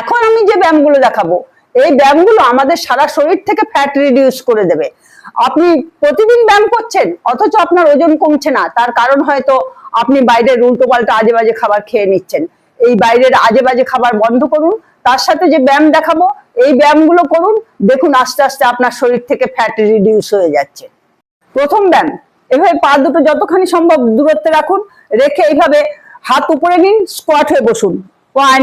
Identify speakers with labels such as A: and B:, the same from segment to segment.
A: এখন আমি যে ব্যায়ামগুলো দেখাবো, এই ব্যায়ামগুলো আমাদের সারা শরীর থেকে ফ্যাট রিডিউস করে দেবে। আপনি প্রতিদিন ব্যায়াম করছেন, অথচ আপনার ওজন কমছে না, তার কারণ হয়তো আপনি বাইরের উল্টো পাল্টা আজে বাজে খাবার খেয়ে নিচ্ছেন। এই বাইরের আজে বাজে খাবার বন্ধ করুন, তার সাথে যে ব্যায়াম দেখাবো, এই ব্যায়ামগুলো করুন, দেখুন আস্তে আস্তে আপনার শরীর থেকে ফ্যাট রিডিউস হয়ে যাচ্ছে। প্রথম ব্যায়াম, এভাবে পা দুটো যতখানি সম্ভব দূরত্বে রাখুন, রেখে এইভাবে হাত উপরে নিন স্কোয়াট হয়ে বসুন। One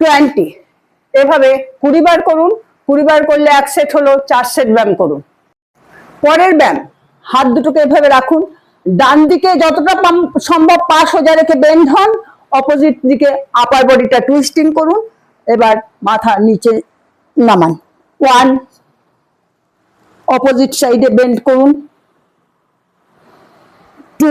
A: Twenty. এভাবে কুড়ি বার করুন কুড়ি বার করলে এক সেট হলো, চার সেট ব্যায়াম করুন। পরের ব্যায়াম, হাত দুটোকে এভাবে রাখুন। ডান দিকে যতটা সম্ভব পা সোজা রেখে বেন্ড হন অপোজিট দিকে আপার বডিটা টুইস্টিং করুন। এবার মাথা নিচে নামান। ওয়ান অপোজিট সাইডে বেন্ড করুন। Two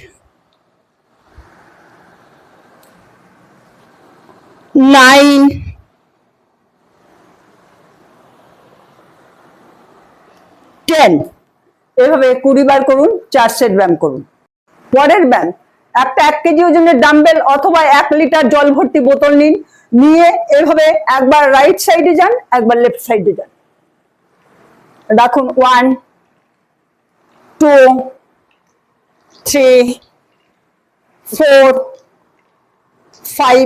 A: nine, ten এভাবে কুড়ি বার করুন চার সেট ব্যায়াম করুন। পরের ব্যায়াম একটা এক কেজি ওজনের ডাম্বেল অথবা এক লিটার জল ভর্তি বোতল নিন নিয়ে এভাবে একবার রাইট সাইডে যান একবার লেফট সাইডে যান। রাখুন one two three four five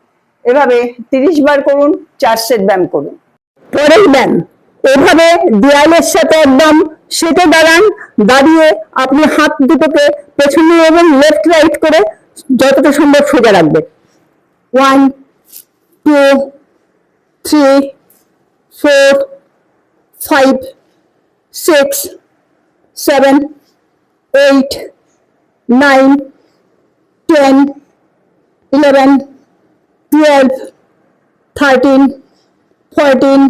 A: এভাবে তিরিশ বার করুন, চার সেট ব্যায়াম করুন। পরের ব্যায়াম, এভাবে দেয়ালের সাথে একদম সেটে দাঁড়ান, দাঁড়িয়ে আপনি হাত দুটোকে পেছনে এবং লেফট রাইট করে যতটা সম্ভব সোজা রাখবেন। One two three four five six seven eight nine ten eleven twelve thirteen fourteen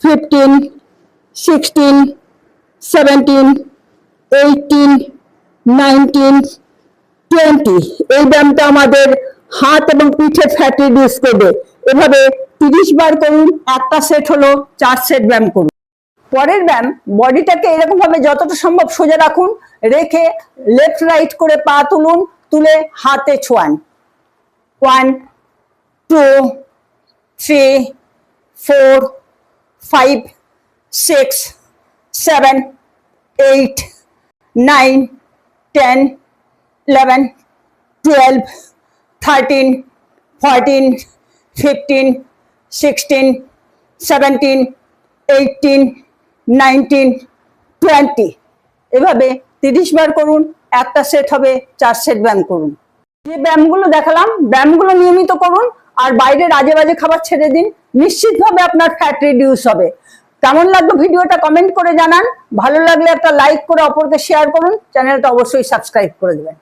A: fifteen sixteen seventeen eighteen nineteen twenty এই ব্যায়ামটা আমাদের হাত এবং পিঠে ফ্যাট রিডিউস করবে। এভাবে তিরিশ বার করুন, একটা সেট হলো, চার সেট ব্যায়াম করুন। পরের ব্যায়াম, বডিটাকে এরকম ভাবে যতটা সম্ভব সোজা রাখুন, রেখে লেফট রাইট করে পা তুলুন, তুলে হাতে ছোঁয়ান। One two three four five six seven eight nine ten eleven twelve thirteen fourteen fifteen sixteen seventeen eighteen nineteen twenty এভাবে তিরিশ বার করুন, একটা সেট হবে, চার সেট ব্যায়াম করুন। যে ব্যায়ামগুলো দেখালাম, ব্যায়ামগুলো নিয়মিত করুন আর বাইরে রাজে বাজে খাবার ছেড়ে দিন, নিশ্চিতভাবে আপনার ফ্যাট রিডিউস হবে। কেমন লাগল ভিডিওটা কমেন্ট করে জানান। ভালো লাগলে একটা লাইক করে অপরকে শেয়ার করুন। চ্যানেলটা অবশ্যই সাবস্ক্রাইব করে দেবেন।